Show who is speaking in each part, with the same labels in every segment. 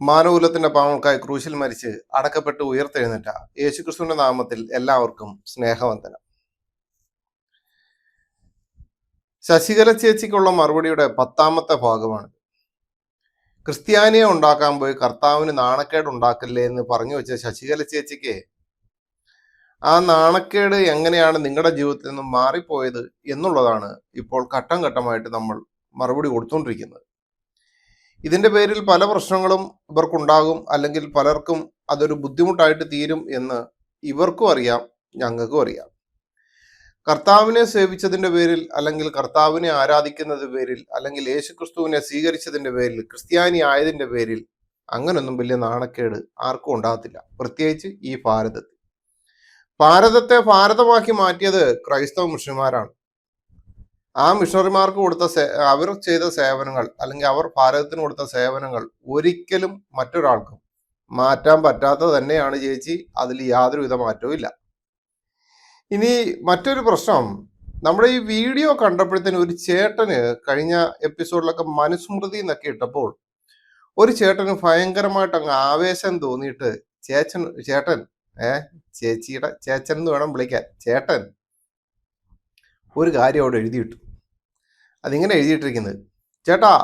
Speaker 1: മാനവകുലത്തിന്റെ പാവങ്ങൾക്കായി ക്രൂശിൽ മരിച്ച് അടക്കപ്പെട്ട് ഉയർത്തെഴുന്നേറ്റ യേശുക്രിസ്തുവിന്റെ നാമത്തിൽ എല്ലാവർക്കും സ്നേഹവന്ദനം. ശശികല ചേച്ചിക്കുള്ള മറുപടിയുടെ പത്താമത്തെ ഭാഗമാണ് ക്രിസ്ത്യാനിയെ ഉണ്ടാക്കാൻ പോയി കർത്താവിന് നാണക്കേട് ഉണ്ടാക്കില്ലേ എന്ന് പറഞ്ഞു വെച്ച ശശികല ചേച്ചിക്ക് ആ നാണക്കേട് എങ്ങനെയാണ് നിങ്ങളുടെ ജീവിതത്തിൽ നിന്നും മാറിപ്പോയത് എന്നുള്ളതാണ് ഇപ്പോൾ ഘട്ടം ഘട്ടമായിട്ട് നമ്മൾ മറുപടി കൊടുത്തുകൊണ്ടിരിക്കുന്നത്. ഇതിന്റെ പേരിൽ പല പ്രശ്നങ്ങളും ഇവർക്കുണ്ടാകും അല്ലെങ്കിൽ പലർക്കും അതൊരു ബുദ്ധിമുട്ടായിട്ട് തീരും എന്ന് ഇവർക്കും അറിയാം ഞങ്ങൾക്കും അറിയാം. കർത്താവിനെ സേവിച്ചതിന്റെ പേരിൽ അല്ലെങ്കിൽ കർത്താവിനെ ആരാധിക്കുന്നതിന്റെ പേരിൽ അല്ലെങ്കിൽ യേശുക്രിസ്തുവിനെ സ്വീകരിച്ചതിന്റെ പേരിൽ ക്രിസ്ത്യാനി ആയതിന്റെ പേരിൽ അങ്ങനൊന്നും വലിയ നാണക്കേട് ആർക്കും ഉണ്ടാകത്തില്ല. പ്രത്യേകിച്ച് ഈ ഭാരതത്തിൽ. ഭാരതത്തെ ഭാരതമാക്കി മാറ്റിയത് ക്രൈസ്തവ മിഷന്മാരാണ് ആ മിഷണറിമാർക്ക് കൊടുത്ത അവർ ചെയ്ത സേവനങ്ങൾ അല്ലെങ്കിൽ അവർ ഭാരതത്തിന് കൊടുത്ത സേവനങ്ങൾ ഒരിക്കലും മറ്റൊരാൾക്കും മാറ്റാൻ പറ്റാത്തത് തന്നെയാണ് ചേച്ചി അതിൽ യാതൊരുവിധ മാറ്റവും ഇല്ല. ഇനി മറ്റൊരു പ്രശ്നം. നമ്മുടെ ഈ വീഡിയോ കണ്ടപ്പോഴത്തേന് ഒരു ചേട്ടന് കഴിഞ്ഞ എപ്പിസോഡിലൊക്കെ മനുസ്മൃതി എന്നൊക്കെ ഇട്ടപ്പോൾ ഒരു ചേട്ടന് ഭയങ്കരമായിട്ട് അങ്ങ് ആവേശം തോന്നിയിട്ട് ചേച്ചൻ ചേട്ടൻ ഏ ചേച്ചിയുടെ ചേച്ചൻ എന്ന് വേണം വിളിക്കാൻ. ചേട്ടൻ ഒരു കാര്യം അവിടെ എഴുതിയിട്ടു. അതിങ്ങനെ എഴുതിയിട്ടിരിക്കുന്നത്. ചേട്ടാ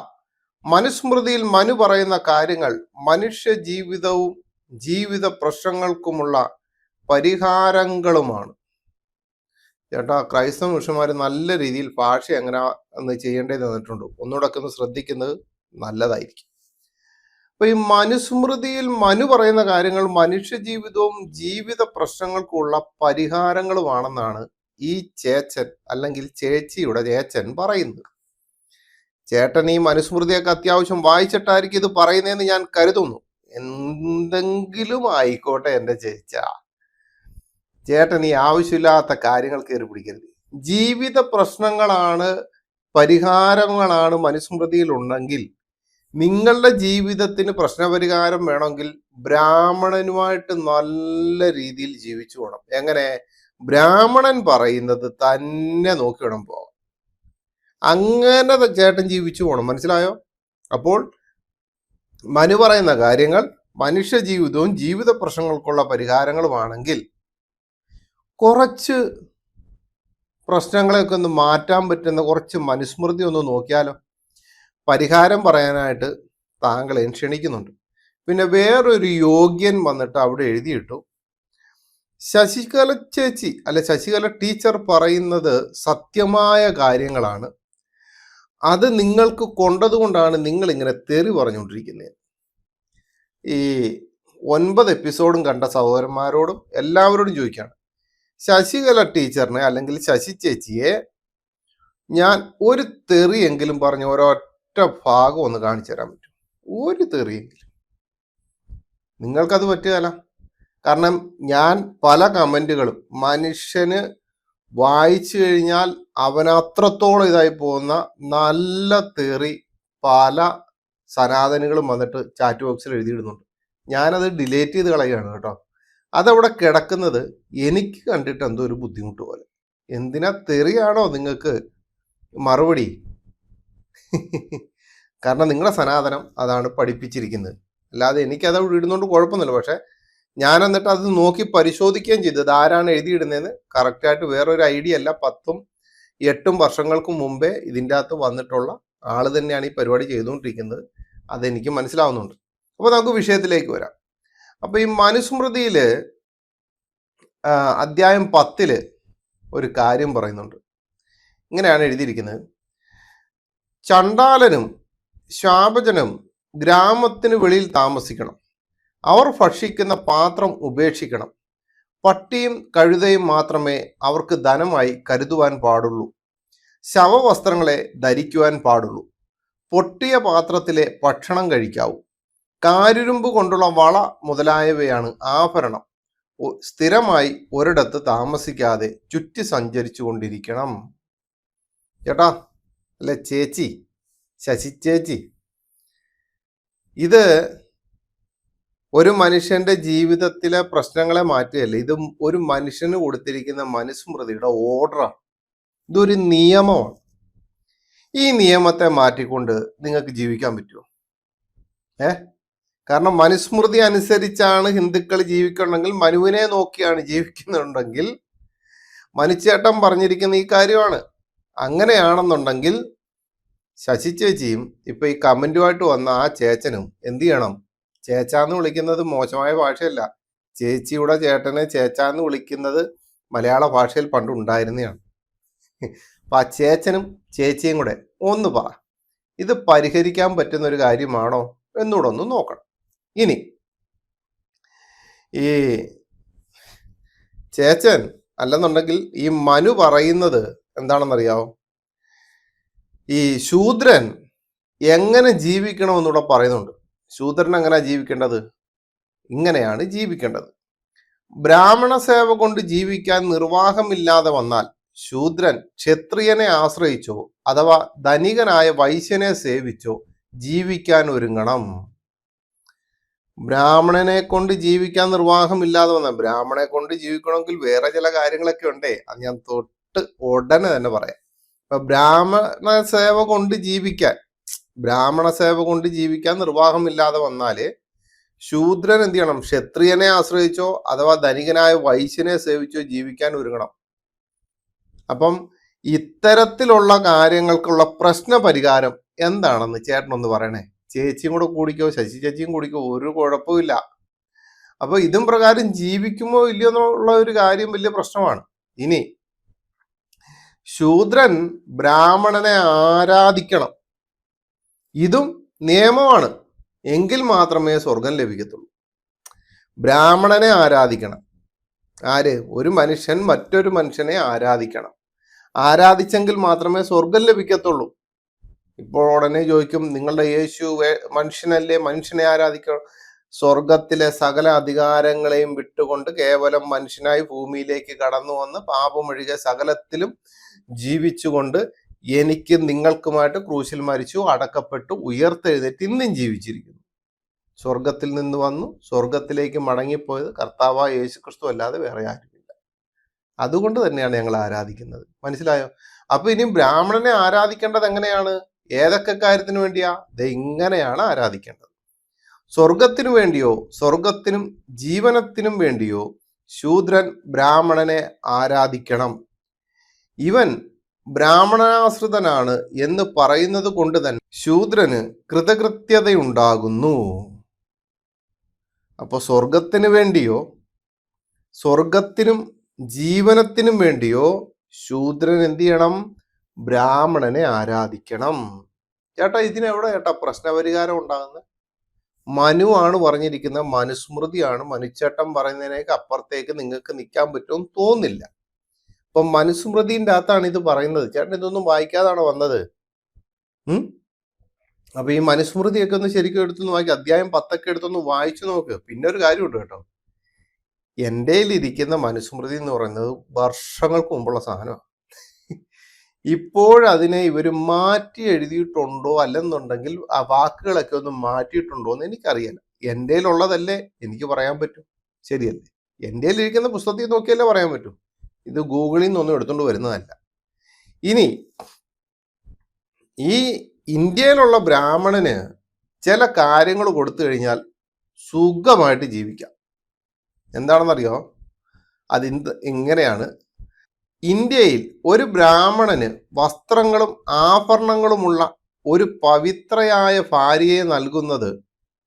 Speaker 1: മനുസ്മൃതിയിൽ മനു പറയുന്ന കാര്യങ്ങൾ മനുഷ്യ ജീവിതവും ജീവിത പ്രശ്നങ്ങൾക്കുമുള്ള പരിഹാരങ്ങളുമാണ്. ചേട്ടാ ക്രൈസ്തവ മിഷന്മാർ നല്ല രീതിയിൽ ഭാഷ എങ്ങനെ ഒന്ന് ചെയ്യേണ്ടത് തന്നിട്ടുണ്ട്. ഒന്നുകൂടെ ഒന്ന് ശ്രദ്ധിക്കുന്നത് നല്ലതായിരിക്കും. അപ്പൊ ഈ മനുസ്മൃതിയിൽ മനു പറയുന്ന കാര്യങ്ങൾ മനുഷ്യ ജീവിതവും ജീവിത പ്രശ്നങ്ങൾക്കുള്ള പരിഹാരങ്ങളുമാണെന്നാണ് ഈ ചേച്ചൻ അല്ലെങ്കിൽ ചേച്ചിയുടെ ചേച്ചൻ പറയുന്നത് ചേട്ടൻ ഈ മനുസ്മൃതിയൊക്കെ അത്യാവശ്യം വായിച്ചിട്ടായിരിക്കും ഇത് പറയുന്നതെന്ന് ഞാൻ കരുതുന്നു. എന്തെങ്കിലും ആയിക്കോട്ടെ എന്റെ ചേച്ച. ചേട്ടൻ ഈ ആവശ്യമില്ലാത്ത കാര്യങ്ങൾ കയറി പിടിക്കരുത്. ജീവിത പ്രശ്നങ്ങളാണ് പരിഹാരങ്ങളാണ് മനുസ്മൃതിയിൽ ഉണ്ടെങ്കിൽ നിങ്ങളുടെ ജീവിതത്തിന് പ്രശ്നപരിഹാരം വേണമെങ്കിൽ ബ്രാഹ്മണനുമായിട്ട് നല്ല രീതിയിൽ ജീവിച്ചു പോകണം എങ്ങനെ? ബ്രാഹ്മണൻ പറയുന്നത് തന്നെ നോക്കി വേണം പോവാം അങ്ങനെ ചേട്ടൻ ജീവിച്ചു പോകണം മനസ്സിലായോ? അപ്പോൾ മനു പറയുന്ന കാര്യങ്ങൾ മനുഷ്യ ജീവിതവും ജീവിത പ്രശ്നങ്ങൾക്കുള്ള പരിഹാരങ്ങളുമാണെങ്കിൽ കുറച്ച് പ്രശ്നങ്ങളെയൊക്കെ ഒന്ന് മാറ്റാൻ പറ്റുന്ന കുറച്ച് മനുസ്മൃതി ഒന്ന് നോക്കിയാലോ? പരിഹാരം പറയാനായിട്ട് താങ്കളെ ക്ഷണിക്കുന്നുണ്ട്. പിന്നെ വേറൊരു യോഗ്യൻ വന്നിട്ട് അവിടെ എഴുതിയിട്ടു ശശികല ചേച്ചി അല്ലെ ശശികല ടീച്ചർ പറയുന്നത് സത്യമായ കാര്യങ്ങളാണ്. അത് നിങ്ങൾക്ക് കൊണ്ടതുകൊണ്ടാണ് നിങ്ങൾ ഇങ്ങനെ തെറി പറഞ്ഞുകൊണ്ടിരിക്കുന്നത് ഈ ഒൻപത് എപ്പിസോഡും കണ്ട സഹോദരന്മാരോടും എല്ലാവരോടും ചോദിക്കുകയാണ് ശശികല ടീച്ചറിനെ അല്ലെങ്കിൽ ശശി ചേച്ചിയെ ഞാൻ ഒരു തെറി തെറിയെങ്കിലും പറഞ്ഞ് ഒരൊറ്റ ഭാഗം ഒന്ന് കാണിച്ചു തരാൻ പറ്റും. ഒരു തെറിയെങ്കിലും നിങ്ങൾക്കത് പറ്റുകയല്ല കാരണം ഞാൻ പല കമന്റുകളും മനുഷ്യന് വായിച്ചു കഴിഞ്ഞാൽ അവൻ അത്രത്തോളം ഇതായി പോകുന്ന നല്ല തെറി പല സനാതനികളും വന്നിട്ട് ചാറ്റ് ബോക്സിൽ എഴുതിയിടുന്നുണ്ട്. ഞാനത് ഡിലേറ്റ് ചെയ്ത് കളയുകയാണ് കേട്ടോ. അതവിടെ കിടക്കുന്നത് എനിക്ക് കണ്ടിട്ട് എന്തോ ഒരു ബുദ്ധിമുട്ട് പോലെ. എന്തിനാ തെറിയാണോ നിങ്ങൾക്ക് മറുപടി? കാരണം നിങ്ങളുടെ സനാതനം അതാണ് പഠിപ്പിച്ചിരിക്കുന്നത്. അല്ലാതെ എനിക്കത് ഇടുന്നതുകൊണ്ട് കുഴപ്പമൊന്നുമില്ല. പക്ഷെ ഞാൻ എന്നിട്ട് അത് നോക്കി പരിശോധിക്കുകയും ചെയ്തു. ഇത് ആരാണ് എഴുതിയിടുന്നതെന്ന് കറക്റ്റായിട്ട് വേറൊരു ഐഡിയ അല്ല. പത്തും എട്ടും വർഷങ്ങൾക്ക് മുമ്പേ ഇതിന്റെ അകത്ത് വന്നിട്ടുള്ള ആൾ തന്നെയാണ് ഈ പരിപാടി ചെയ്തുകൊണ്ടിരിക്കുന്നത്. അതെനിക്ക് മനസ്സിലാവുന്നുണ്ട്. അപ്പോൾ നമുക്ക് വിഷയത്തിലേക്ക് വരാം. അപ്പോൾ ഈ മനുസ്മൃതിയിൽ അദ്ധ്യായം പത്തിൽ ഒരു കാര്യം പറയുന്നുണ്ട്. ഇങ്ങനെയാണ് എഴുതിയിരിക്കുന്നത്. ചണ്ടാലനും ശാപജനും ഗ്രാമത്തിന് വെളിയിൽ താമസിക്കണം. അവർ ഭക്ഷിക്കുന്ന പാത്രം ഉപേക്ഷിക്കണം. പട്ടിയും കഴുതയും മാത്രമേ അവർക്ക് ധനമായി കരുതുവാൻ പാടുള്ളൂ. ശവവസ്ത്രങ്ങളെ ധരിക്കുവാൻ പാടുള്ളൂ. പൊട്ടിയ പാത്രത്തിലെ ഭക്ഷണം കഴിക്കാവൂ. കാരുരുമ്പ് കൊണ്ടുള്ള വള മുതലായവയാണ് ആഭരണം. സ്ഥിരമായി ഒരിടത്ത് താമസിക്കാതെ ചുറ്റി സഞ്ചരിച്ചു കൊണ്ടിരിക്കണം. ചേട്ടാ അല്ലെ ചേച്ചി? ശശി ചേച്ചി. ഇത് ഒരു മനുഷ്യന്റെ ജീവിതത്തിലെ പ്രശ്നങ്ങളെ മാറ്റുകയല്ല? ഇത് ഒരു മനുഷ്യന് കൊടുത്തിരിക്കുന്ന മനുസ്മൃതിയുടെ ഓർഡറാണ് ഇതൊരു നിയമമാണ്. ഈ നിയമത്തെ മാറ്റിക്കൊണ്ട് നിങ്ങൾക്ക് ജീവിക്കാൻ പറ്റുമോ ഏ? കാരണം മനുസ്മൃതി അനുസരിച്ചാണ് ഹിന്ദുക്കൾ ജീവിക്കണമെങ്കിൽ മനുവിനെ നോക്കിയാണ് ജീവിക്കുന്നുണ്ടെങ്കിൽ മനുച്ചേട്ടൻ പറഞ്ഞിരിക്കുന്ന ഈ കാര്യമാണ്. അങ്ങനെയാണെന്നുണ്ടെങ്കിൽ ശശി ചേച്ചിയും ഇപ്പൊ ഈ കമന്റുമായിട്ട് വന്ന ആ ചേച്ചനും എന്ത് ചെയ്യണം? ചേച്ചാന്ന് വിളിക്കുന്നത് മോശമായ ഭാഷയല്ല. ചേച്ചിയുടെ ചേട്ടനെ ചേച്ചാന്ന് വിളിക്കുന്നത് മലയാള ഭാഷയിൽ പണ്ട് ഉണ്ടായിരുന്നതാണ് അപ്പൊ ആ ചേച്ചനും ചേച്ചിയും കൂടെ ഒന്ന് പറ. ഇത് പരിഹരിക്കാൻ പറ്റുന്ന ഒരു കാര്യമാണോ എന്നൂടെ ഒന്ന് നോക്കണം. ഇനി ഈ ചേച്ചൻ അല്ലെന്നുണ്ടെങ്കിൽ ഈ മനു പറയുന്നത് എന്താണെന്നറിയാവോ? ഈ ശൂദ്രൻ എങ്ങനെ ജീവിക്കണമെന്നൂടെ പറയുന്നുണ്ട്. ശൂദ്രൻ അങ്ങനെ ജീവിക്കേണ്ടത്? ഇങ്ങനെയാണ് ജീവിക്കേണ്ടത്. ബ്രാഹ്മണ സേവ കൊണ്ട് ജീവിക്കാൻ നിർവാഹമില്ലാതെ വന്നാൽ ശൂദ്രൻ ക്ഷത്രിയനെ ആശ്രയിച്ചോ അഥവാ ധനികനായ വൈശ്യനെ സേവിച്ചോ ജീവിക്കാൻ ഒരുങ്ങണം. ബ്രാഹ്മണനെ കൊണ്ട് ജീവിക്കാൻ നിർവാഹമില്ലാതെ വന്ന ബ്രാഹ്മണനെ കൊണ്ട് ജീവിക്കണമെങ്കിൽ വേറെ ചില കാര്യങ്ങളൊക്കെ ഉണ്ടേ. അത് ഞാൻ തൊട്ട് ഉടനെ തന്നെ പറയാം. ഇപ്പൊ ബ്രാഹ്മണ സേവ കൊണ്ട് ജീവിക്കാൻ ബ്രാഹ്മണ സേവ കൊണ്ട് ജീവിക്കാൻ നിർവാഹമില്ലാതെ വന്നാൽ ശൂദ്രൻ എന്ത് ചെയ്യണം? ക്ഷത്രിയനെ ആശ്രയിച്ചോ അഥവാ ധനികനായ വൈശ്യനെ സേവിച്ചോ ജീവിക്കാൻ ഒരുങ്ങണം. അപ്പം ഇത്തരത്തിലുള്ള കാര്യങ്ങൾക്കുള്ള പ്രശ്ന പരിഹാരം എന്താണെന്ന് ചേട്ടനൊന്ന് പറയണേ. ചേച്ചിയും കൂടെ കൂടിക്കോ ശശി ചേച്ചിയും കൂടിക്കോ ഒരു കുഴപ്പമില്ല അപ്പൊ ഇതും പ്രകാരം ജീവിക്കുമോ ഇല്ലയോ എന്നുള്ള ഒരു കാര്യം വലിയ പ്രശ്നമാണ്. ഇനി ശൂദ്രൻ ബ്രാഹ്മണനെ ആരാധിക്കണം? ഇതും നിയമമാണ്. എങ്കിൽ മാത്രമേ സ്വർഗം ലഭിക്കത്തുള്ളൂ. ബ്രാഹ്മണനെ ആരാധിക്കണം? ആര്? ഒരു മനുഷ്യൻ മറ്റൊരു മനുഷ്യനെ ആരാധിക്കണം. ആരാധിച്ചെങ്കിൽ മാത്രമേ സ്വർഗം ലഭിക്കത്തുള്ളൂ. ഇപ്പോൾ ഉടനെ ചോദിക്കും നിങ്ങളുടെ യേശു മനുഷ്യനല്ലേ? മനുഷ്യനെ ആരാധിക്കണം? സ്വർഗത്തിലെ സകല അധികാരങ്ങളെയും വിട്ടുകൊണ്ട് കേവലം മനുഷ്യനായി ഭൂമിയിലേക്ക് കടന്നു വന്ന് പാപമൊഴികെ സകലത്തിലും ജീവിച്ചുകൊണ്ട് എനിക്ക് നിങ്ങൾക്കുമായിട്ട് ക്രൂശിൽ മരിച്ചു അടക്കപ്പെട്ടു ഉയർത്തെഴുന്നേറ്റ് ഇന്നും ജീവിച്ചിരിക്കുന്നു. സ്വർഗത്തിൽ നിന്ന് വന്നു സ്വർഗത്തിലേക്ക് മടങ്ങിപ്പോയത് കർത്താവായ യേശു ക്രിസ്തു അല്ലാതെ വേറെ ആരുമില്ല. അതുകൊണ്ട് തന്നെയാണ് ഞങ്ങൾ ആരാധിക്കുന്നത്. മനസ്സിലായോ? അപ്പൊ ഇനി ബ്രാഹ്മണനെ ആരാധിക്കേണ്ടത് എങ്ങനെയാണ്? ഏതൊക്കെ കാര്യത്തിന് വേണ്ടിയാ? ദേ ഇങ്ങനെയാണ് ആരാധിക്കേണ്ടത്. സ്വർഗത്തിനു വേണ്ടിയോ സ്വർഗത്തിനും ജീവനത്തിനും വേണ്ടിയോ ശൂദ്രൻ ബ്രാഹ്മണനെ ആരാധിക്കണം. ഇവൻ ബ്രാഹ്മണാശ്രിതനാണ് എന്ന് പറയുന്നത് കൊണ്ട് തന്നെ ശൂദ്രന് കൃതകൃത്യതയുണ്ടാകുന്നു. അപ്പോൾ സ്വർഗത്തിന് വേണ്ടിയോ സ്വർഗത്തിനും ജീവനത്തിനും വേണ്ടിയോ ശൂദ്രൻ എന്ത് ചെയ്യണം? ബ്രാഹ്മണനെ ആരാധിക്കണം. ചേട്ടാ ഇതിനെവിടെ ചേട്ടാ പ്രശ്നപരിഹാരം ഉണ്ടാകുന്നത്? മനു ആണ് പറഞ്ഞിരിക്കുന്നത് മനുസ്മൃതിയാണ്. മനുച്ചേട്ടൻ പറയുന്നതിനേക്ക് അപ്പുറത്തേക്ക് നിങ്ങൾക്ക് നിൽക്കാൻ പറ്റുമെന്ന് തോന്നില്ല അപ്പൊ മനുസ്മൃതിന്റെ അകത്താണ് ഇത് പറയുന്നത്. ചേട്ടൻ ഇതൊന്നും വായിക്കാതാണ് വന്നത്? അപ്പൊ ഈ മനുസ്മൃതിയൊക്കെ ഒന്ന് ശരിക്കും എടുത്തൊന്ന് വായിക്ക. അധ്യായം പത്തൊക്കെ എടുത്തൊന്ന് വായിച്ചു നോക്ക്. പിന്നെ ഒരു കാര്യമുണ്ട് കേട്ടോ. എന്റെ ഇരിക്കുന്ന മനുസ്മൃതി എന്ന് പറയുന്നത് വർഷങ്ങൾക്ക് മുമ്പുള്ള സാധനമാണ് ഇപ്പോഴതിനെ ഇവർ മാറ്റി എഴുതിയിട്ടുണ്ടോ അല്ലെന്നുണ്ടെങ്കിൽ ആ വാക്കുകളൊക്കെ ഒന്ന് മാറ്റിയിട്ടുണ്ടോ എന്ന് എനിക്കറിയില്ല. എന്റെ ഉള്ളതല്ലേ എനിക്ക് പറയാൻ പറ്റും. ശരിയല്ലേ? എന്റെ ഇരിക്കുന്ന പുസ്തകത്തിൽ നോക്കിയല്ലേ പറയാൻ പറ്റൂ. ഇത് ഗൂഗിളിൽ നിന്നൊന്നും എടുത്തുകൊണ്ട് വരുന്നതല്ല. ഇനി ഈ ഇന്ത്യയിലുള്ള ബ്രാഹ്മണന് ചില കാര്യങ്ങൾ കൊടുത്തു കഴിഞ്ഞാൽ സുഖമായിട്ട് ജീവിക്കാം. എന്താണെന്നറിയോ? അത് ഇങ്ങനെയാണ് ഇന്ത്യയിൽ ഒരു ബ്രാഹ്മണന് വസ്ത്രങ്ങളും ആഭരണങ്ങളുമുള്ള ഒരു പവിത്രയായ ഭാര്യയെ നൽകുന്നത്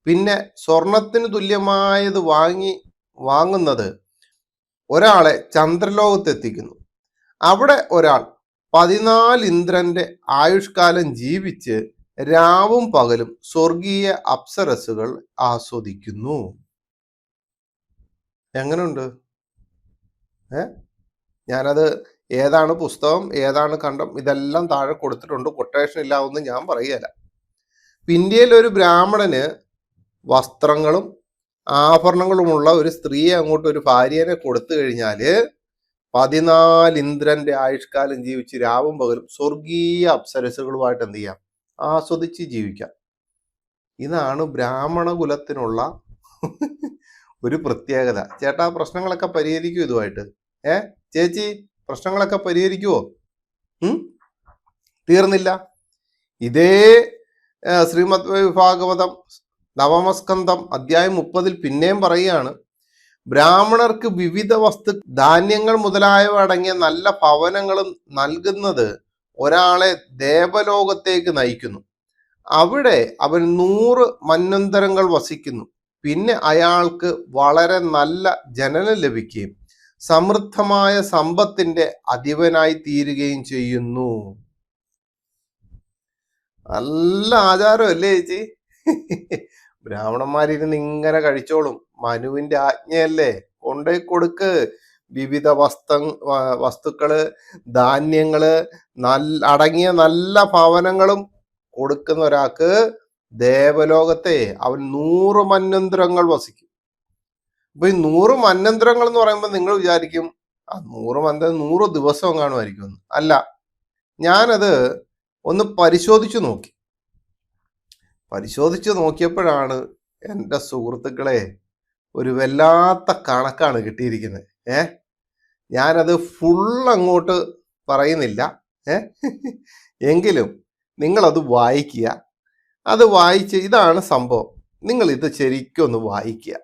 Speaker 1: പിന്നെ സ്വർണത്തിന് തുല്യമായത് വാങ്ങി വാങ്ങുന്നത് ഒരാളെ ചന്ദ്രലോകത്തെത്തിക്കുന്നു. അവിടെ ഒരാൾ പതിനാല് ഇന്ദ്രന്റെ ആയുഷ്കാലം ജീവിച്ച് രാവും പകലും സ്വർഗീയ അപ്സരസുകൾ ആസ്വദിക്കുന്നു. എങ്ങനെയുണ്ട് ഏ? ഞാനത് ഏതാണ് പുസ്തകം ഏതാണ് കണ്ടം ഇതെല്ലാം താഴെ കൊടുത്തിട്ടുണ്ട്. കൊട്ടേഷൻ ഇല്ലാവെന്ന് ഞാൻ പറയുകയില്ല. ഇന്ത്യയിൽ ഒരു ബ്രാഹ്മണന് വസ്ത്രങ്ങളും ആഭരണങ്ങളുമുള്ള ഒരു സ്ത്രീയെ അങ്ങോട്ട് ഒരു ഭാര്യനെ കൊടുത്തു കഴിഞ്ഞാൽ പതിനാല് ഇന്ദ്രന്റെ ആയുഷ്കാലം ജീവിച്ച് രാവും പകലും സ്വർഗീയ അപ്സരസുകളുമായിട്ട് എന്ത് ചെയ്യാം? ആസ്വദിച്ച് ജീവിക്കാം. ഇതാണ് ബ്രാഹ്മണ കുലത്തിനുള്ള ഒരു പ്രത്യേകത. ചേട്ടാ പ്രശ്നങ്ങളൊക്കെ പരിഹരിക്കൂ ഇതുമായിട്ട്. ഏ ചേച്ചി പ്രശ്നങ്ങളൊക്കെ പരിഹരിക്കുവോ? തീർന്നില്ല. ഇതേ ശ്രീമദ് ഭാഗവതം നവമസ്കന്ധം അധ്യായം മുപ്പതിൽ പിന്നെയും പറയുകയാണ് ബ്രാഹ്മണർക്ക് വിവിധ വസ്തു ധാന്യങ്ങൾ മുതലായവ അടങ്ങിയ നല്ല ഭവനങ്ങളും നൽകുന്നത് ഒരാളെ ദേവലോകത്തേക്ക് നയിക്കുന്നു. അവിടെ അവൻ നൂറ് മന്വന്തരങ്ങൾ വസിക്കുന്നു. പിന്നെ അയാൾക്ക് വളരെ നല്ല ജനനം ലഭിക്കുകയും സമൃദ്ധമായ സമ്പത്തിന്റെ അധിപനായി തീരുകയും ചെയ്യുന്നു. നല്ല ആചാരം അല്ലേ ചേച്ചി? ബ്രാഹ്മണന്മാരിരുന്ന് ഇങ്ങനെ കഴിച്ചോളും. മനുവിന്റെ ആജ്ഞയല്ലേ? കൊണ്ടുപോയി കൊടുക്ക്. വിവിധ വസ്തു വസ്തുക്കൾ ധാന്യങ്ങൾ നല്ല അടങ്ങിയ നല്ല ഭവനങ്ങളും കൊടുക്കുന്ന ഒരാൾക്ക് ദേവലോകത്തെ അവൻ നൂറ് മന്യന്ത്രങ്ങൾ വസിക്കും. അപ്പൊ ഈ നൂറ് മന്യന്ത്രങ്ങൾ എന്ന് പറയുമ്പോൾ നിങ്ങൾ വിചാരിക്കും ആ നൂറ് മന്ത്ര നൂറ് ദിവസം കാണുമായിരിക്കും അല്ല ഞാനത് ഒന്ന് പരിശോധിച്ചു നോക്കി. പരിശോധിച്ച് നോക്കിയപ്പോഴാണ് എന്റെ സുഹൃത്തുക്കളെ ഒരു വല്ലാത്ത കണക്കാണ് കിട്ടിയിരിക്കുന്നത്. ഏ? ഞാനത് ഫുൾ അങ്ങോട്ട് പറയുന്നില്ല. ഏ? എങ്കിലും നിങ്ങളത് വായിക്കുക. അത് വായിച്ച് ഇതാണ് സംഭവം. നിങ്ങൾ ഇത് ശരിക്കും ഒന്ന് വായിക്കുക.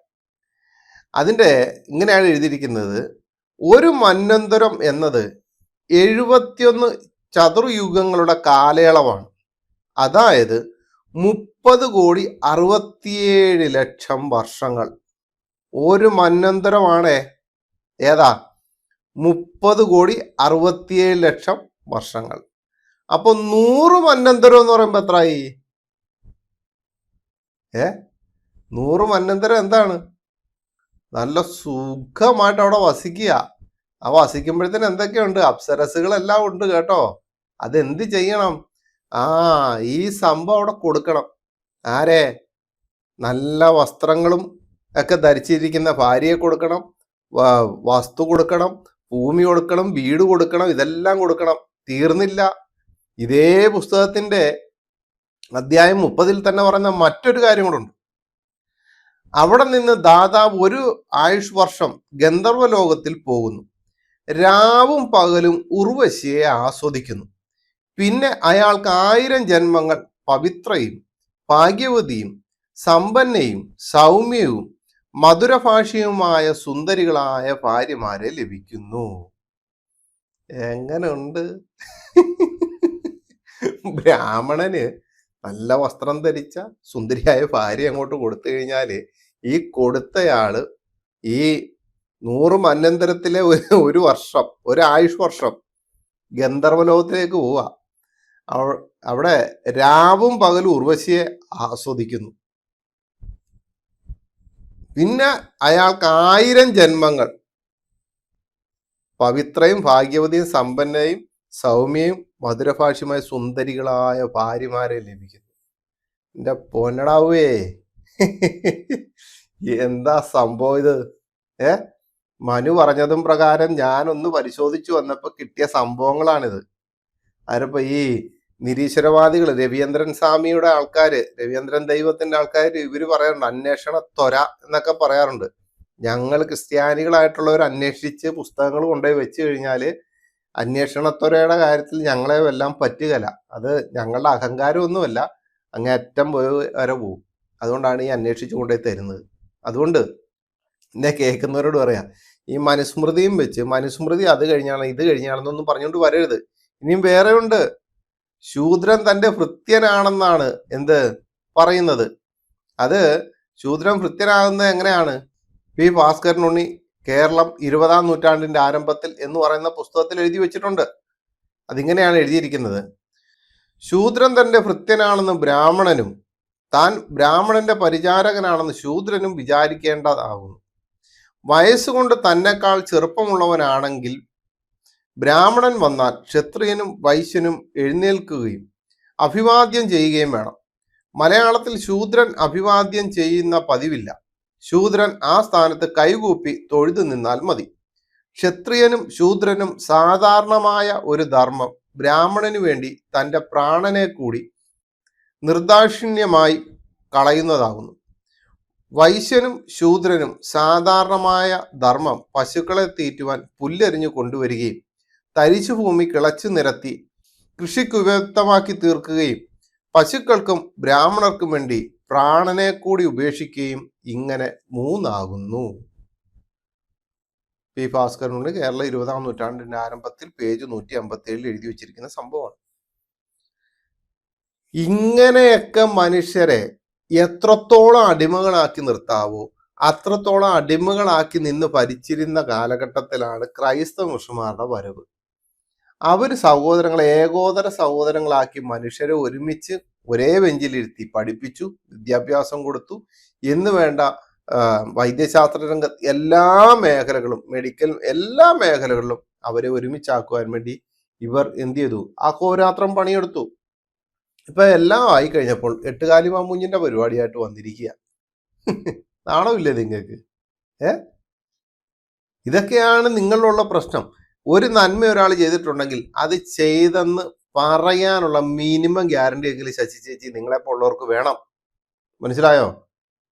Speaker 1: അതിന്റെ ഇങ്ങനെയാണ് എഴുതിയിരിക്കുന്നത്. ഒരു മന്നന്തരം എന്നത് എഴുപത്തിയൊന്ന് ചതുർയുഗങ്ങളുടെ കാലയളവാണ്. അതായത് മുപ്പത് കോടി അറുപത്തിയേഴ് ലക്ഷം വർഷങ്ങൾ. ഒരു മന്നന്തരമാണ് ഏതാ? മുപ്പത് കോടി അറുപത്തിയേഴ് ലക്ഷം വർഷങ്ങൾ. അപ്പൊ നൂറ് മന്നന്തരം എന്ന് പറയുമ്പോ എത്രയായി ഏ? നൂറ് മന്നന്തരം എന്താണ്? നല്ല സുഖമായിട്ട് അവിടെ വസിക്കുക. ആ വസിക്കുമ്പോഴത്തേന് എന്തൊക്കെയുണ്ട്? അപ്സരസുകളെല്ലാം ഉണ്ട് കേട്ടോ. അതെന്ത് ചെയ്യണം? ആ ഈ സംഭവം അവിടെ കൊടുക്കണം. ആരെ? നല്ല വസ്ത്രങ്ങളും ഒക്കെ ധരിച്ചിരിക്കുന്ന ഭാര്യയെ കൊടുക്കണം വസ്തു കൊടുക്കണം ഭൂമി കൊടുക്കണം വീട് കൊടുക്കണം ഇതെല്ലാം കൊടുക്കണം. തീർന്നില്ല. ഇതേ പുസ്തകത്തിന്റെ അധ്യായം മുപ്പതിൽ തന്നെ പറയുന്ന മറ്റൊരു കാര്യം കൂടെ ഉണ്ട്. അവിടെ നിന്ന് ദാതാവ് ഒരു ആയുഷ് വർഷം ഗന്ധർവ ലോകത്തിൽ പോകുന്നു. രാവും പകലും ഉർവശിയെ ആസ്വദിക്കുന്നു. പിന്നെ അയാൾക്ക് ആയിരം ജന്മങ്ങൾ പവിത്രയും ഭാഗ്യവതിയും സമ്പന്നയും സൗമ്യവും മധുരഭാഷയുമായ സുന്ദരികളായ ഭാര്യമാരെ ലഭിക്കുന്നു. എങ്ങനെയുണ്ട് ബ്രാഹ്മണന് നല്ല വസ്ത്രം ധരിച്ച സുന്ദരിയായ ഭാര്യ അങ്ങോട്ട് കൊടുത്തു കഴിഞ്ഞാൽ ഈ കൊടുത്തയാൾ ഈ നൂറ് മന്യന്തരത്തിലെ ഒരു വർഷം ഒരു ആയുഷ് വർഷം ഗന്ധർവലോകത്തിലേക്ക് പോവുക അവിടെ രാവും പകലും ഉർവശിയെ ആസ്വദിക്കുന്നു. പിന്നെ അയാൾക്ക് ആയിരം ജന്മങ്ങൾ. പവിത്രയും ഭാഗ്യവതിയും സമ്പന്നയും സൗമ്യയും മധുരഭാഷ്യമായ സുന്ദരികളായ ഭാര്യമാരെ ലഭിക്കുന്നു. എന്റെ പൊന്നടാവേ. എന്താ സംഭവം ഇത്? ഏ? മനു പറഞ്ഞതും പ്രകാരം ഞാനൊന്ന് പരിശോധിച്ചു വന്നപ്പോൾ കിട്ടിയ സംഭവങ്ങളാണിത്. അതിനിപ്പോ ഈ നിരീശ്വരവാദികൾ രവീന്ദ്രൻ സ്വാമിയുടെ ആൾക്കാര് രവീന്ദ്രൻ ദൈവത്തിന്റെ ആൾക്കാർ ഇവർ പറയാറുണ്ട് അന്വേഷണ ത്വര എന്നൊക്കെ പറയാറുണ്ട്. ഞങ്ങൾ ക്രിസ്ത്യാനികളായിട്ടുള്ളവർ അന്വേഷിച്ച് പുസ്തകങ്ങൾ കൊണ്ടുപോയി വെച്ച് കഴിഞ്ഞാൽ അന്വേഷണത്വരയുടെ കാര്യത്തിൽ ഞങ്ങളെ എല്ലാം പറ്റുകല അത് ഞങ്ങളുടെ അഹങ്കാരമൊന്നുമല്ല. അങ്ങേറ്റം പോയി വരെ പോവും. അതുകൊണ്ടാണ് ഈ അന്വേഷിച്ചു കൊണ്ടുപോയി തരുന്നത്. അതുകൊണ്ട് എന്നെ കേൾക്കുന്നവരോട് പറയാം ഈ മനുസ്മൃതിയും വെച്ച് മനുസ്മൃതി അത് കഴിഞ്ഞാണ് ഇത് കഴിഞ്ഞാണെന്നൊന്നും പറഞ്ഞുകൊണ്ട് വരരുത്. ഇനിയും വേറെ ഉണ്ട് ശൂദ്രൻ തന്റെ ഭൃത്യനാണെന്നാണ് എന്ത് പറയുന്നത്. അത് ശൂദ്രൻ ഭൃത്യനാകുന്നത് എങ്ങനെയാണ്? പി ഭാസ്കരനുണ്ണി കേരളം ഇരുപതാം നൂറ്റാണ്ടിന്റെ ആരംഭത്തിൽ എന്ന് പറയുന്ന പുസ്തകത്തിൽ എഴുതി വെച്ചിട്ടുണ്ട്. അതിങ്ങനെയാണ് എഴുതിയിരിക്കുന്നത്. ശൂദ്രൻ തന്റെ ഭൃത്യനാണെന്ന് ബ്രാഹ്മണനും താൻ ബ്രാഹ്മണന്റെ പരിചാരകനാണെന്ന് ശൂദ്രനും വിചാരിക്കേണ്ടതാകുന്നു വയസ്സുകൊണ്ട് തന്നെക്കാൾ ചെറുപ്പമുള്ളവനാണെങ്കിൽ ബ്രാഹ്മണൻ വന്നാൽ ക്ഷത്രിയനും വൈശ്യനും എഴുന്നേൽക്കുകയും അഭിവാദ്യം ചെയ്യുകയും വേണം. മലയാളത്തിൽ ശൂദ്രൻ അഭിവാദ്യം ചെയ്യുന്ന പതിവില്ല. ശൂദ്രൻ ആ സ്ഥാനത്ത് കൈകൂപ്പി തൊഴുതു നിന്നാൽ മതി. ക്ഷത്രിയനും ശൂദ്രനും സാധാരണമായ ഒരു ധർമ്മം ബ്രാഹ്മണനു വേണ്ടി തന്റെ പ്രാണനെ കൂടി നിർദാക്ഷിണ്യമായി കളയുന്നതാകുന്നു. വൈശ്യനും ശൂദ്രനും സാധാരണമായ ധർമ്മം പശുക്കളെ തീറ്റുവാൻ പുല്ലെറിഞ്ഞു കൊണ്ടുവരികയും തരിശു ഭൂമി കിളച്ചു നിരത്തി കൃഷിക്ക് ഉപയുക്തമാക്കി തീർക്കുകയും പശുക്കൾക്കും ബ്രാഹ്മണർക്കും വേണ്ടി പ്രാണനെ കൂടി ഉപേക്ഷിക്കുകയും ഇങ്ങനെ മൂന്നാകുന്നു. പി ഭാസ്കരനുണ്ട് കേരള ഇരുപതാം നൂറ്റാണ്ടിന്റെ ആരംഭത്തിൽ പേജ് നൂറ്റി അമ്പത്തി ഏഴിൽ എഴുതി വെച്ചിരിക്കുന്ന സംഭവമാണ്. ഇങ്ങനെയൊക്കെ മനുഷ്യരെ എത്രത്തോളം അടിമകളാക്കി നിർത്താവോ അത്രത്തോളം അടിമകളാക്കി നിന്ന് ഭരിച്ചിരുന്ന കാലഘട്ടത്തിലാണ് ക്രൈസ്തവ മിഷന്മാരുടെ വരവ്. അവർ സഹോദരങ്ങളെ ഏകോദര സഹോദരങ്ങളാക്കി മനുഷ്യരെ ഒരുമിച്ച് ഒരേ ബെഞ്ചിലിരുത്തി പഠിപ്പിച്ചു വിദ്യാഭ്യാസം കൊടുത്തു. എന്ന് വേണ്ട വൈദ്യശാസ്ത്ര രംഗത്ത് എല്ലാ മേഖലകളും മെഡിക്കൽ എല്ലാ മേഖലകളിലും അവരെ ഒരുമിച്ചാക്കുവാൻ വേണ്ടി ഇവർ എന്ത് ചെയ്തു? ആ കോരാത്രം പണിയെടുത്തു. ഇപ്പൊ എല്ലാം ആയി കഴിഞ്ഞപ്പോൾ എട്ടുകാലി മാമൂഞ്ഞിന്റെ പരിപാടിയായിട്ട് വന്നിരിക്കുക. നാണമില്ലേ നിങ്ങൾക്ക്? ഏ? ഇതൊക്കെയാണ് നിങ്ങളിലുള്ള പ്രശ്നം. ഒരു നന്മ ഒരാൾ ചെയ്തിട്ടുണ്ടെങ്കിൽ അത് ചെയ്തെന്ന് പറയാനുള്ള മിനിമം ഗ്യാരണ്ടി എങ്കിലും ശശി ചേച്ചി നിങ്ങളെപ്പോലുള്ളവർക്ക് വേണം. മനസ്സിലായോ?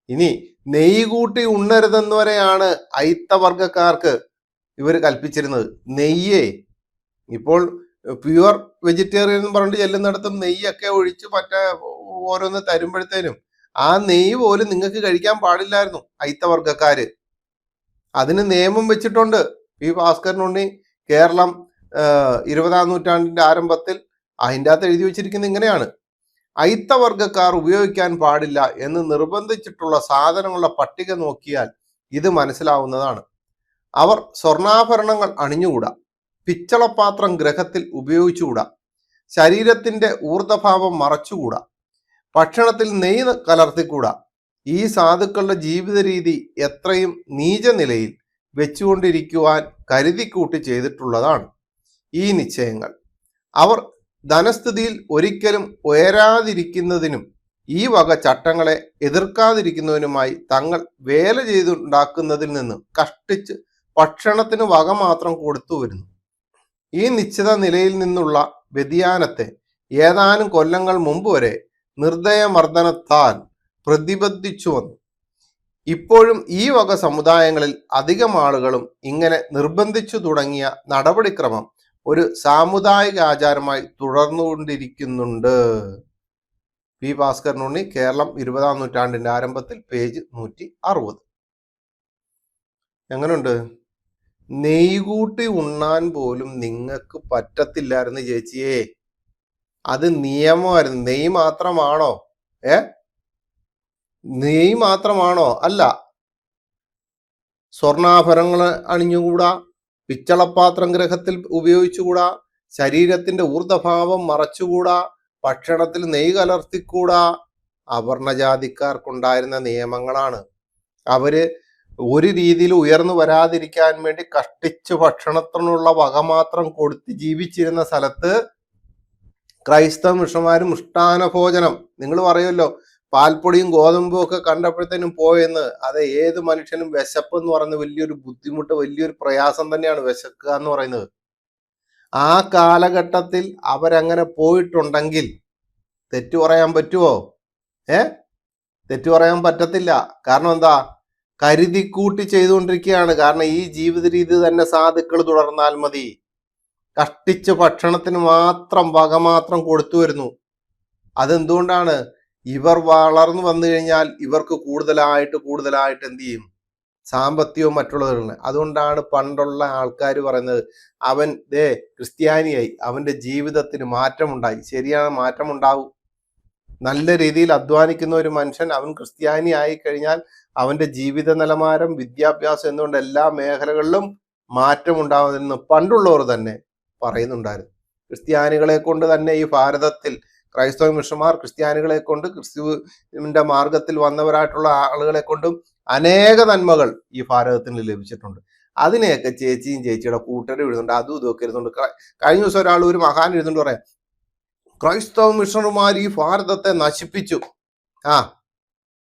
Speaker 1: ഇനി നെയ്യ് കൂട്ടി ഉണ്ണരുതെന്ന് വരെയാണ് അയിത്തവർഗക്കാർക്ക് ഇവർ കൽപ്പിച്ചിരുന്നത്. നെയ്യേ ഇപ്പോൾ പ്യുവർ വെജിറ്റേറിയൻ എന്ന് പറഞ്ഞിട്ട് ചെല്ലുന്നിടത്തും നെയ്യൊക്കെ ഒഴിച്ച് മറ്റേ ഓരോന്ന് തരുമ്പോഴത്തേനും ആ നെയ്യ് പോലും നിങ്ങൾക്ക് കഴിക്കാൻ പാടില്ലായിരുന്നു അയിത്തവർഗക്കാര് അതിന് നിയമം വെച്ചിട്ടുണ്ട്. പി ഭാസ്കരനുണ്ണി കേരളം ഇരുപതാം നൂറ്റാണ്ടിന്റെ ആരംഭത്തിൽ അതിന്റെ അകത്ത് എഴുതി വെച്ചിരിക്കുന്നത് ഇങ്ങനെയാണ്. അയിത്തവർഗക്കാർ ഉപയോഗിക്കാൻ പാടില്ല എന്ന് നിർബന്ധിച്ചിട്ടുള്ള സാധനങ്ങളുടെ പട്ടിക നോക്കിയാൽ ഇത് മനസ്സിലാവുന്നതാണ്. അവർ സ്വർണാഭരണങ്ങൾ അണിഞ്ഞുകൂടാ പിച്ചളപാത്രം ഗ്രഹത്തിൽ ഉപയോഗിച്ചുകൂടാ ശരീരത്തിന്റെ ഊർദ്ധഭാവം മറച്ചുകൂടാ ഭക്ഷണത്തിൽ നെയ്യ് കലർത്തിക്കൂടാ. ഈ സാധുക്കളുടെ ജീവിത രീതി എത്രയും നീചനിലയിൽ വെച്ചുകൊണ്ടിരിക്കുവാൻ കരുതിക്കൂട്ടി ചെയ്തിട്ടുള്ളതാണ് ഈ നിശ്ചയങ്ങൾ. അവർ ധനസ്ഥിതിയിൽ ഒരിക്കലും ഉയരാതിരിക്കുന്നതിനും ഈ വക ചട്ടങ്ങളെ എതിർക്കാതിരിക്കുന്നതിനുമായി തങ്ങൾ വേല ചെയ്തുണ്ടാക്കുന്നതിൽ നിന്ന് കഷ്ടിച്ച് ഭക്ഷണത്തിന് വക മാത്രം കൊടുത്തു വരുന്നു. ഈ നിശ്ചിത നിലയിൽ നിന്നുള്ള വ്യതിയാനത്തെ ഏതാനും കൊല്ലങ്ങൾ മുമ്പ് വരെ നിർദ്ദയമർദ്ദനത്താൽ പ്രതിബദ്ധിച്ചു വന്നു. ഇപ്പോഴും ഈ വക സമുദായങ്ങളിൽ അധികം ആളുകളും ഇങ്ങനെ നിർബന്ധിച്ചു തുടങ്ങിയ നടപടിക്രമം ഒരു സാമുദായിക ആചാരമായി തുടർന്നുകൊണ്ടിരിക്കുന്നുണ്ട്. പി ഭാസ്കരനുണ്ണി കേരളം ഇരുപതാം നൂറ്റാണ്ടിന്റെ ആരംഭത്തിൽ പേജ് നൂറ്റി അറുപത്. എങ്ങനെയുണ്ട് നെയ്കൂട്ടി ഉണ്ണാൻ പോലും നിങ്ങൾക്ക് പറ്റത്തില്ലായിരുന്നു ചേച്ചിയേ. അത് നിയമമായിരുന്നു. നെയ് മാത്രമാണോ? ഏ? നെയ് മാത്രമാണോ? അല്ല. സ്വർണാഭരണങ്ങൾ അണിഞ്ഞുകൂടാ. പിച്ചളപ്പാത്രം ഗ്രഹത്തിൽ ഉപയോഗിച്ചുകൂടാ. ശരീരത്തിന്റെ ഊർദ്ധഭാവം മറച്ചുകൂടാ. ഭക്ഷണത്തിൽ നെയ് കലർത്തിക്കൂടാ. അവർണജാതിക്കാർക്കുണ്ടായിരുന്ന നിയമങ്ങളാണ്. അവർ ഒരു രീതിയിൽ ഉയർന്നു വരാതിരിക്കാൻ വേണ്ടി കഷ്ടിച്ച് ഭക്ഷണത്തിനുള്ള വക മാത്രം കൊടുത്ത് ജീവിച്ചിരുന്ന സ്ഥലത്ത് ക്രൈസ്തവ മിഷന്മാരും മിഷ്ടാന ഭോജനം നിങ്ങൾ പറയുമല്ലോ പാൽപ്പൊടിയും ഗോതമ്പും ഒക്കെ കണ്ടപ്പോഴത്തേനും പോയെന്ന്. അത് ഏത് മനുഷ്യനും വിശപ്പ് എന്ന് പറയുന്നത് വലിയൊരു ബുദ്ധിമുട്ട് വലിയൊരു പ്രയാസം തന്നെയാണ് വിശക്കുക എന്ന് പറയുന്നത്. ആ കാലഘട്ടത്തിൽ അവരങ്ങനെ പോയിട്ടുണ്ടെങ്കിൽ തെറ്റു പറയാൻ പറ്റുമോ ഏ? തെറ്റു പറയാൻ പറ്റത്തില്ല. കാരണം എന്താ? കരുതിക്കൂട്ടി ചെയ്തുകൊണ്ടിരിക്കുകയാണ്. കാരണം ഈ ജീവിത രീതി തന്നെ സാധുക്കൾ തുടർന്നാൽ മതി. കഷ്ടിച്ച് ഭക്ഷണത്തിന് മാത്രം വക മാത്രം കൊടുത്തു വരുന്നു. അതെന്തുകൊണ്ടാണ്? ഇവർ വളർന്നു വന്നു കഴിഞ്ഞാൽ ഇവർക്ക് കൂടുതലായിട്ട് കൂടുതലായിട്ട് എന്ത് ചെയ്യും? സാമ്പത്തികവും മറ്റുള്ളവരുണ്ട് അതുകൊണ്ടാണ് പണ്ടുള്ള ആൾക്കാർ പറയുന്നത് അവൻ ദേ ക്രിസ്ത്യാനിയായി അവന്റെ ജീവിതത്തിന് മാറ്റമുണ്ടായി. ശരിയാണ് മാറ്റമുണ്ടാവും. നല്ല രീതിയിൽ അധ്വാനിക്കുന്ന ഒരു മനുഷ്യൻ അവൻ ക്രിസ്ത്യാനി ആയി കഴിഞ്ഞാൽ അവന്റെ ജീവിത നിലവാരം വിദ്യാഭ്യാസം എന്നുകൊണ്ട് എല്ലാ മേഖലകളിലും മാറ്റമുണ്ടാവുമെന്ന് പണ്ടുള്ളവർ തന്നെ പറയുന്നുണ്ടായിരുന്നു. ക്രിസ്ത്യാനികളെ കൊണ്ട് തന്നെ ഈ ഭാരതത്തിൽ ക്രൈസ്തവ മിഷന്മാർ ക്രിസ്ത്യാനികളെ കൊണ്ട് ക്രിസ്തുവിന്റെ മാർഗത്തിൽ വന്നവരായിട്ടുള്ള ആളുകളെ കൊണ്ടും അനേക നന്മകൾ ഈ ഭാരതത്തിന് ലഭിച്ചിട്ടുണ്ട്. അതിനെയൊക്കെ ചേച്ചിയും ചേച്ചിയുടെ കൂട്ടരും എഴുതുന്നുണ്ട് അതും ഇതൊക്കെ എഴുതുന്നുണ്ട്. കഴിഞ്ഞ ദിവസം ഒരാൾ ഒരു മഹാൻ എഴുതുന്നുണ്ട് പറയാം ക്രൈസ്തവ മിഷണർമാർ ഈ ഭാരതത്തെ നശിപ്പിച്ചു. ആ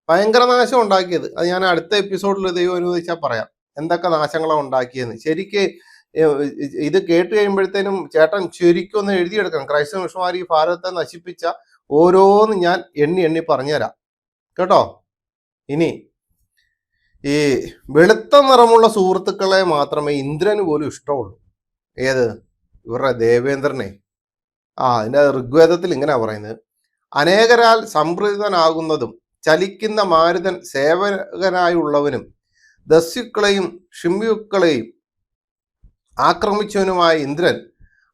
Speaker 1: ഭയങ്കര നാശം ഉണ്ടാക്കിയത്. അത് ഞാൻ അടുത്ത എപ്പിസോഡിൽ ദൈവം അനുവദിച്ചാൽ പറയാം. എന്തൊക്കെ നാശങ്ങളാണ് ഉണ്ടാക്കിയെന്ന് ശരിക്ക് ഇത് കേട്ട് കഴിയുമ്പോഴത്തേനും ചേട്ടൻ ശരിക്കും ഒന്ന് എഴുതിയെടുക്കണം. ക്രൈസ്തവ ഈ ഭാരതത്തെ നശിപ്പിച്ച ഓരോന്ന് ഞാൻ എണ്ണി എണ്ണി പറഞ്ഞുതരാം. കേട്ടോ? ഇനി ഈ വെളുത്ത നിറമുള്ള സുഹൃത്തുക്കളെ മാത്രമേ ഇന്ദ്രന് പോലും ഇഷ്ടമുള്ളൂ. ഏത്? ഇവരുടെ ദേവേന്ദ്രനെ. ആ അതിന്റെ ഋഗ്വേദത്തിൽ ഇങ്ങനെ പറയുന്നത്. അനേകരാൽ സംപ്രീതനാകുന്നതും ചലിക്കുന്ന മാരുതൻ സേവകനായുള്ളവനും ദസ്യുക്കളെയും ഷിമ്യുക്കളെയും ആക്രമിച്ചവനുമായ ഇന്ദ്രൻ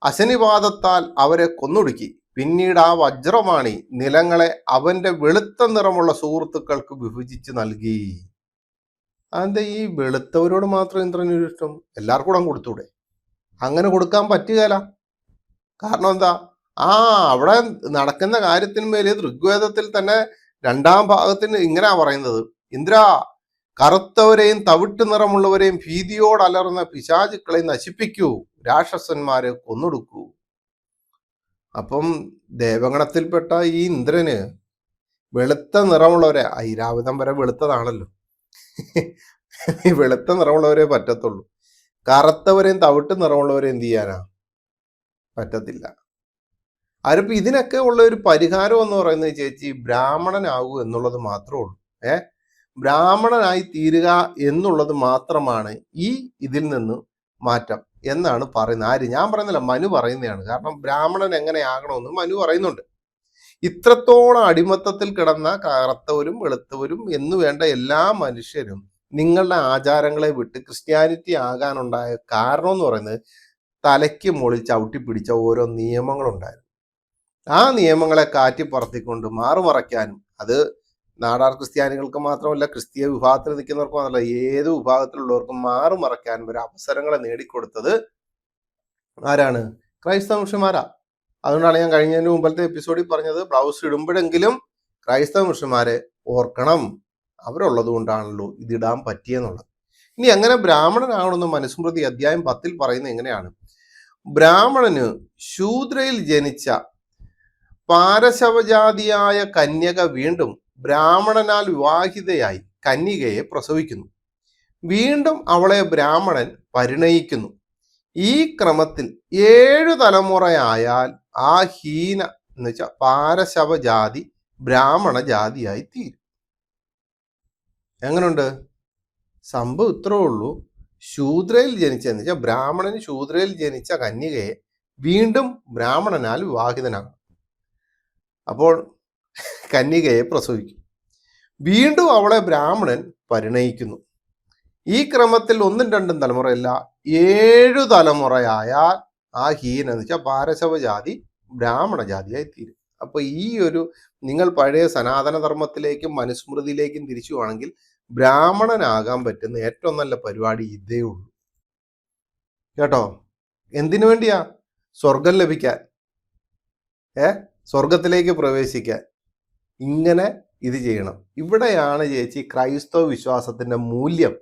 Speaker 1: അശനിവാദത്താൽ അവരെ കൊന്നൊടുക്കി. പിന്നീട് ആ വജ്രമാണി നിലങ്ങളെ അവന്റെ വെളുത്ത നിറമുള്ള സുഹൃത്തുക്കൾക്ക് വിഭജിച്ച് നൽകി. അതെന്താ ഈ വെളുത്തവരോട് മാത്രം ഇന്ദ്രനൊരു ഇഷ്ടം? എല്ലാവർക്കും കൂടെ കൊടുത്തൂടെ? അങ്ങനെ കൊടുക്കാൻ പറ്റുകയില്ല കാരണം എന്താ? ആ അവിടെ നടക്കുന്ന കാര്യത്തിന്മേൽ ഋഗ്വേദത്തിൽ തന്നെ രണ്ടാം ഭാഗത്തിന് ഇങ്ങനെയാ പറയുന്നത്. ഇന്ദ്ര കറുത്തവരെയും തവിട്ട് നിറമുള്ളവരെയും ഭീതിയോട് അലർന്ന പിശാചുക്കളെ നശിപ്പിക്കൂ. രാക്ഷസന്മാരെ കൊന്നൊടുക്കൂ. അപ്പം ദേവഗണത്തിൽപ്പെട്ട ഈ ഇന്ദ്രന് വെളുത്ത നിറമുള്ളവരെ ഐരാവതം വരെ വെളുത്തതാണല്ലോ. ഈ വെളുത്ത നിറമുള്ളവരെ പറ്റത്തുള്ളൂ. കറുത്തവരെയും തവിട്ട് നിറമുള്ളവരെ എന്ത് ചെയ്യാനാ? പറ്റത്തില്ല. അതിപ്പോ ഇതിനൊക്കെ ഉള്ള ഒരു പരിഹാരം എന്ന് പറയുന്നത് ചേച്ചി ബ്രാഹ്മണനാകൂ എന്നുള്ളത് മാത്രമേ ഉള്ളൂ. ഏ? ബ്രാഹ്മണനായി തീരുക എന്നുള്ളത് മാത്രമാണ് ഈ ഇതിൽ നിന്ന് മാറ്റം എന്നാണ് പറയുന്നത്. ആര്? ഞാൻ പറയുന്നില്ല മനു പറയുന്നതാണ്. കാരണം ബ്രാഹ്മണൻ എങ്ങനെയാകണമെന്ന് മനു പറയുന്നുണ്ട്. ഇത്രത്തോളം അടിമത്തത്തിൽ കിടന്ന കറുത്തവരും വെളുത്തവരും എന്ന് വേണ്ട എല്ലാ മനുഷ്യരും നിങ്ങളുടെ ആചാരങ്ങളെ വിട്ട് ക്രിസ്ത്യാനിറ്റി ആകാനുണ്ടായ കാരണം എന്ന് പറയുന്നത് തലയ്ക്ക് മുകളിൽ ചവിട്ടി പിടിച്ച ഓരോ നിയമങ്ങളുണ്ടായിരുന്നു. ആ നിയമങ്ങളെ കാറ്റി പറത്തിക്കൊണ്ട് മാറുമറയ്ക്കാനും അത് നാടാർ ക്രിസ്ത്യാനികൾക്ക് മാത്രമല്ല ക്രിസ്തീയ വിഭാഗത്തിൽ നിൽക്കുന്നവർക്ക് മാത്രമല്ല ഏത് വിഭാഗത്തിലുള്ളവർക്കും മാറുമറയ്ക്കാനും ഒരു അവസരങ്ങളെ നേടിക്കൊടുത്തത് ആരാണ്? ക്രൈസ്തവ അതുകൊണ്ടാണ് ഞാൻ കഴിഞ്ഞതിന് മുമ്പത്തെ എപ്പിസോഡിൽ പറഞ്ഞത് ബ്ലൗസ് ഇടുമ്പോഴെങ്കിലും ക്രൈസ്തവ മിഷന്മാരെ ഓർക്കണം. അവരുള്ളത് കൊണ്ടാണല്ലോ ഇതിടാൻ പറ്റിയെന്നുള്ളത്. ഇനി അങ്ങനെ ബ്രാഹ്മണനാകണമെന്ന് മനുസ്മൃതി അധ്യായം പത്തിൽ പറയുന്നത് എങ്ങനെയാണ്? ബ്രാഹ്മണന് ശൂദ്രയിൽ ജനിച്ച പാരശവജാതിയായ കന്യക വീണ്ടും ബ്രാഹ്മണനാൽ വിവാഹിതയായി കന്യകയെ പ്രസവിക്കുന്നു. വീണ്ടും അവളെ ബ്രാഹ്മണൻ പരിണയിക്കുന്നു. ഈ ക്രമത്തിൽ ഏഴു തലമുറയായാൽ ആ ഹീന എന്ന് വെച്ചാൽ പാരശവ ജാതി ബ്രാഹ്മണ ജാതിയായി തീരും. എങ്ങനുണ്ട്? സംഭവം ഇത്രേ ഉള്ളൂ. ശൂദ്രയിൽ ജനിച്ചെന്ന് വെച്ചാൽ ബ്രാഹ്മണന് ശൂദ്രയിൽ ജനിച്ച കന്യകയെ വീണ്ടും ബ്രാഹ്മണനാൽ വിവാഹിതനാകും അപ്പോൾ കന്യകയെ പ്രസവിക്കും. വീണ്ടും അവളെ ബ്രാഹ്മണൻ പരിണയിക്കുന്നു. ഈ ക്രമത്തിൽ ഒന്നും രണ്ടും തലമുറയല്ല ഏഴു തലമുറയായാൽ ആ ഹീന എന്ന് വെച്ചാൽ പാരശവ ജാതി ബ്രാഹ്മണ ജാതിയായി തീരും. അപ്പൊ ഈ ഒരു നിങ്ങൾ പഴയ സനാതന ധർമ്മത്തിലേക്കും മനുസ്മൃതിയിലേക്കും തിരിച്ചുവാണെങ്കിൽ ബ്രാഹ്മണനാകാൻ പറ്റുന്ന ഏറ്റവും നല്ല പരിപാടി ഇതേ ഉള്ളൂ. കേട്ടോ? എന്തിനു വേണ്ടിയാ? സ്വർഗം ലഭിക്കാൻ. ഏ? സ്വർഗത്തിലേക്ക് പ്രവേശിക്കാൻ. ഇങ്ങനെ ഇത് ചെയ്യണം. ഇവിടെയാണ് ചേച്ചി ക്രൈസ്തവ വിശ്വാസത്തിന്റെ മൂല്യം.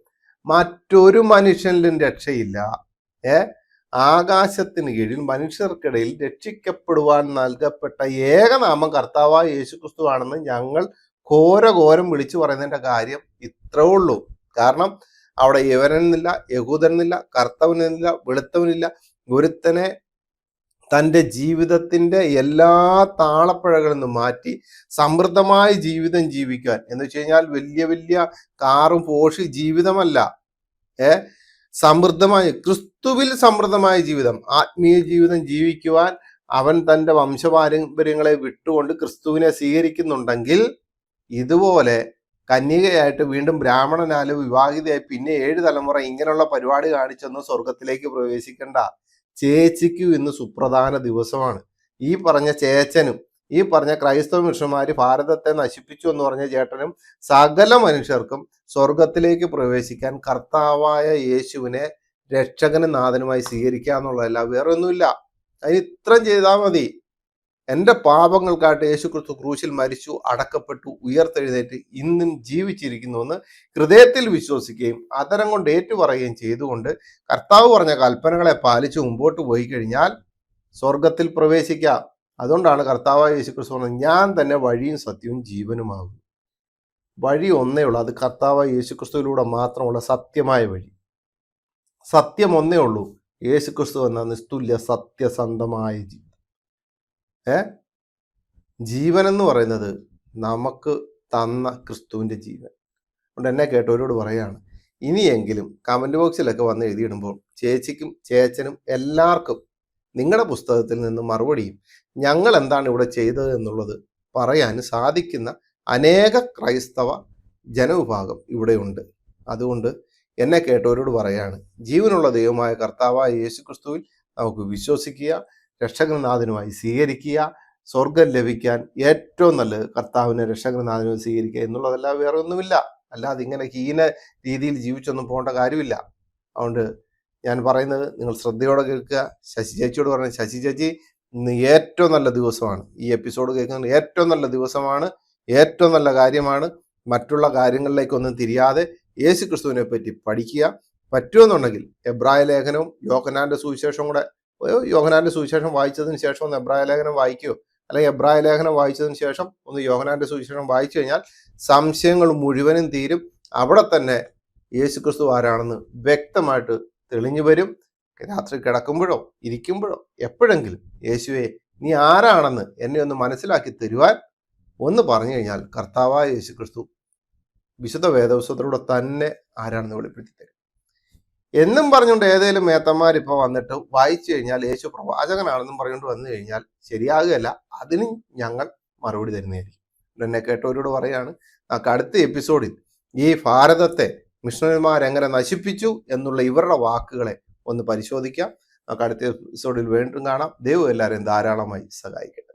Speaker 1: മറ്റൊരു മനുഷ്യനിലും രക്ഷയില്ല. ഏ? ആകാശത്തിന് കീഴിൽ മനുഷ്യർക്കിടയിൽ രക്ഷിക്കപ്പെടുവാൻ നൽകപ്പെട്ട ഏകനാമം കർത്താവായ യേശുക്രിസ്തു ആണെന്ന് ഞങ്ങൾ ഘോരഘോരം വിളിച്ചു പറയുന്നതിന്റെ കാര്യം ഇത്രേ ഉള്ളൂ. കാരണം അവിടെ യവനെന്നില്ല യഹൂദനെന്നില്ല കർത്തവനെന്നില്ല വെളുത്തവനില്ല ഒരുത്തനെ തന്റെ ജീവിതത്തിന്റെ എല്ലാ താളപ്പഴകളിൽ നിന്നും മാറ്റി സമൃദ്ധമായ ജീവിതം ജീവിക്കാൻ. എന്ന് വെച്ച് കഴിഞ്ഞാൽ വലിയ വലിയ കാറും പോഷ് ജീവിതമല്ല. ഏ? സമൃദ്ധമായ ക്രിസ്തുവിൽ സമൃദ്ധമായ ജീവിതം ആത്മീയ ജീവിതം ജീവിക്കുവാൻ അവൻ തന്റെ വംശപാരമ്പര്യങ്ങളെ വിട്ടുകൊണ്ട് ക്രിസ്തുവിനെ സ്വീകരിക്കുന്നുണ്ടെങ്കിൽ ഇതുപോലെ കന്യകയായിട്ട് വീണ്ടും ബ്രാഹ്മണനാലും വിവാഹിതയായി പിന്നെ ഏഴ് തലമുറ ഇങ്ങനെയുള്ള പരിപാടി കാണിച്ചൊന്നും സ്വർഗത്തിലേക്ക് പ്രവേശിക്കണ്ട. ചേച്ചിക്കും ഇന്ന് സുപ്രധാന ദിവസമാണ്. ഈ പറഞ്ഞ ചേച്ചനും ഈ പറഞ്ഞ ക്രൈസ്തവ മിഷന്മാര് ഭാരതത്തെ നശിപ്പിച്ചു എന്ന് പറഞ്ഞ ചേട്ടനും സകല മനുഷ്യർക്കും സ്വർഗത്തിലേക്ക് പ്രവേശിക്കാൻ കർത്താവായ യേശുവിനെ രക്ഷകനും നാഥനുമായി സ്വീകരിക്കുക എന്നുള്ളതല്ല വേറെ ഒന്നുമില്ല അതിന് ഇത്രയും ചെയ്താൽ മതി. എന്റെ പാപങ്ങൾക്കായിട്ട് യേശു ക്രിസ്തു ക്രൂശിൽ മരിച്ചു അടക്കപ്പെട്ടു ഉയർത്തെഴുന്നേറ്റ് ഇന്നും ജീവിച്ചിരിക്കുന്നുവെന്ന് ഹൃദയത്തിൽ വിശ്വസിക്കുകയും അതരം കൊണ്ട് ഏറ്റുപറയുകയും ചെയ്തുകൊണ്ട് കർത്താവ് പറഞ്ഞ കൽപ്പനകളെ പാലിച്ച് മുമ്പോട്ട് പോയി കഴിഞ്ഞാൽ സ്വർഗത്തിൽ പ്രവേശിക്കാം. അതുകൊണ്ടാണ് കർത്താവായ യേശു ക്രിസ്തു പറഞ്ഞത് ഞാൻ തന്നെ വഴിയും സത്യവും ജീവനുമാകും. വഴി ഒന്നേ ഉള്ളൂ അത് കർത്താവായ യേശു ക്രിസ്തുവിലൂടെ മാത്രമുള്ള സത്യമായ വഴി. സത്യം ഒന്നേ ഉള്ളൂ യേശു ക്രിസ്തു എന്ന നിസ്തുല്യ സത്യസന്ധമായ ഏ? ജീവൻ എന്ന് പറയുന്നത് നമുക്ക് തന്ന ക്രിസ്തുവിന്റെ ജീവൻ. അതുകൊണ്ട് എന്നെ കേട്ടവരോട് പറയാണ് ഇനിയെങ്കിലും കമന്റ് ബോക്സിലൊക്കെ വന്ന് എഴുതിയിടുമ്പോൾ ചേച്ചിക്കും ചേച്ചനും എല്ലാവർക്കും നിങ്ങളുടെ പുസ്തകത്തിൽ നിന്ന് മറുപടിയും ഞങ്ങൾ എന്താണ് ഇവിടെ ചെയ്തത് എന്നുള്ളത് പറയാൻ സാധിക്കുന്ന അനേക ക്രൈസ്തവ ജനവിഭാഗം ഇവിടെയുണ്ട്. അതുകൊണ്ട് എന്നെ കേട്ടവരോട് പറയാണ് ജീവനുള്ള ദൈവമായ കർത്താവായ യേശു ക്രിസ്തുവിൽ നമുക്ക് വിശ്വസിക്കുക രക്ഷകനാഥനുമായി സ്വീകരിക്കുക സ്വർഗം ലഭിക്കാൻ ഏറ്റവും നല്ലത് കർത്താവിനെ രക്ഷകനാഥനുമായി സ്വീകരിക്കുക എന്നുള്ളതല്ല വേറെ ഒന്നുമില്ല. അല്ലാതെ ഇങ്ങനെ ഹീന രീതിയിൽ ജീവിച്ചൊന്നും പോകേണ്ട കാര്യമില്ല. അതുകൊണ്ട് ഞാൻ പറയുന്നത് നിങ്ങൾ ശ്രദ്ധയോടെ കേൾക്കുക. ശശി ചേച്ചിയോട് പറയുന്നത് ശശി ചേച്ചി ഇന്ന് ഏറ്റവും നല്ല ദിവസമാണ്. ഈ എപ്പിസോഡ് കേൾക്കുന്നത് ഏറ്റവും നല്ല ദിവസമാണ്. ഏറ്റവും നല്ല കാര്യമാണ്. മറ്റുള്ള കാര്യങ്ങളിലേക്കൊന്നും തിരിയാതെ യേശു ക്രിസ്തുവിനെ പറ്റി പഠിക്കുക. പറ്റുമെന്നുണ്ടെങ്കിൽ എബ്രായ ലേഖനവും യോഹനാന്റെ സുവിശേഷവും കൂടെ യോഹനാന്റെ സുവിശേഷം വായിച്ചതിന് ശേഷം ഒന്ന് എബ്രായ ലേഖനം വായിക്കുകയോ അല്ലെങ്കിൽ എബ്രായ ലേഖനം വായിച്ചതിന് ശേഷം ഒന്ന് യോഹനാന്റെ സുവിശേഷം വായിച്ചു കഴിഞ്ഞാൽ സംശയങ്ങൾ മുഴുവനും തീരും. അവിടെ തന്നെ യേശു ക്രിസ്തു ആരാണെന്ന് വ്യക്തമായിട്ട് തെളിഞ്ഞു വരും. രാത്രി കിടക്കുമ്പോഴോ ഇരിക്കുമ്പോഴോ എപ്പോഴെങ്കിലും യേശുവെ നീ ആരാണെന്ന് എന്നെ ഒന്ന് മനസ്സിലാക്കി തരുവാൻ ഒന്ന് പറഞ്ഞു കഴിഞ്ഞാൽ കർത്താവായ യേശു ക്രിസ്തു വിശുദ്ധ വേദപുസ്തകത്തിലൂടെ തന്നെ ആരാണെന്ന് വെളിപ്പെടുത്തി തരും. എന്നും പറഞ്ഞുകൊണ്ട് ഏതെങ്കിലും മേത്തന്മാർ ഇപ്പോൾ വന്നിട്ട് വായിച്ചു കഴിഞ്ഞാൽ യേശു പ്രവാചകനാണെന്നും പറഞ്ഞുകൊണ്ട് വന്നു കഴിഞ്ഞാൽ ശരിയാകുകയല്ല. അതിന് ഞങ്ങൾ മറുപടി തരുന്നതായിരിക്കും. എന്നെ കേട്ടവരോട് പറയാണ് നമുക്ക് അടുത്ത എപ്പിസോഡിൽ ഈ ഭാരതത്തെ മിഷണറിമാർ എങ്ങനെ നശിപ്പിച്ചു എന്നുള്ള ഇവരുടെ വാക്കുകളെ ഒന്ന് പരിശോധിക്കാം. നമുക്ക് അടുത്ത എപ്പിസോഡിൽ വീണ്ടും കാണാം. ദൈവം എല്ലാവരെയും ധാരാളമായി സഹായിക്കട്ടെ.